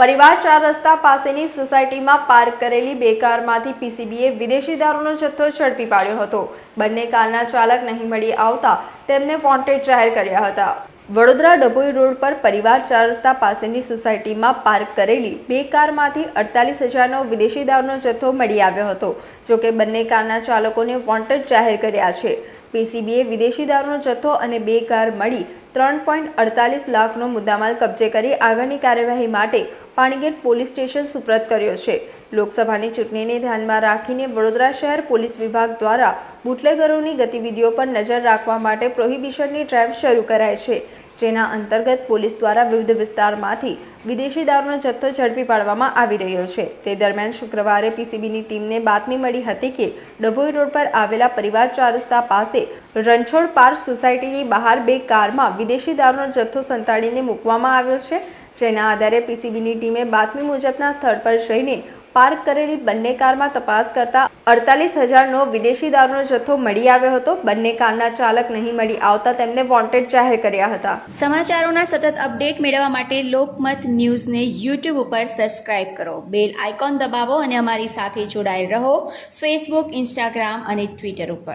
પરિવાર ચાર રસ્તા પાસેની સોસાયટીમાં પાર્ક કરેલી બે કારમાંથી પીસીબીએ વિદેશી દારૂનો જથ્થો ઝડપી પાડ્યો હતો. બંને કારના ચાલક નહીં મળી આવતા તેમને વોન્ટેડ જાહેર કર્યા હતા. વડોદરા ડભોઈ રોડ પર પરિવાર ચાર રસ્તા પાસેની સોસાયટીમાં પાર્ક કરેલી બે કારમાંથી અડતાલીસ હજારનો વિદેશી દારૂનો જથ્થો મળી આવ્યો હતો, જોકે બંને કારના ચાલકોને વોન્ટેડ જાહેર કર્યા છે. પીસીબીએ વિદેશી દારૂનો જથ્થો અને બે કાર મળી ત્રણ પોઈન્ટ અડતાલીસ લાખનો મુદ્દામાલ કબજે કરી આગળની કાર્યવાહી માટે પાણીગેટ પોલીસ સ્ટેશન સુપ્રત કર્યો છે. લોકસભાની ચૂંટણીને ધ્યાનમાં રાખીને વડોદરા શહેર પોલીસ વિભાગ દ્વારા બુટલેગરોની ગતિવિધિઓ પર નજર રાખવા માટે પ્રોહિબિશનની ડ્રાઈવ શરૂ કરાઈ છે. જેના અંતર્ગત પોલીસ દ્વારા વિવિધ વિસ્તારમાંથી વિદેશી દારૂનો જથ્થો ઝડપી પાડવામાં આવી રહ્યો છે. તે દરમિયાન શુક્રવારે પીસીબીની ટીમને બાતમી મળી હતી કે ડભોઈ રોડ પર આવેલા પરિવાર ચાર રસ્તા પાસે રણછોડ પાર્ક સોસાયટીની બહાર બે કારમાં વિદેશી દારૂનો જથ્થો સંતાડીને મૂકવામાં આવ્યો છે. જેના આધારે પીસીબીની ટીમે બાતમી મુજબના સ્થળ પર જઈને પાર્ક કરેલી બંને કારમાં તપાસ કરતા અડતાલીસ હજારનો વિદેશી દારૂનો જથ્થો મળી આવ્યો હતો. બંને કારના ચાલક નહીં મળી આવતા તેમને વોન્ટેડ જાહેર કર્યા હતા. સમાચારોના સતત અપડેટ મેળવવા માટે લોકમત ન્યૂઝને યુટ્યુબ ઉપર સબસ્ક્રાઇબ કરો. બેલ આઇકોન દબાવો અને અમારી સાથે જોડાયેલ રહો. ફેસબુક ઇન્સ્ટાગ્રામ અને ટ્વિટર ઉપર.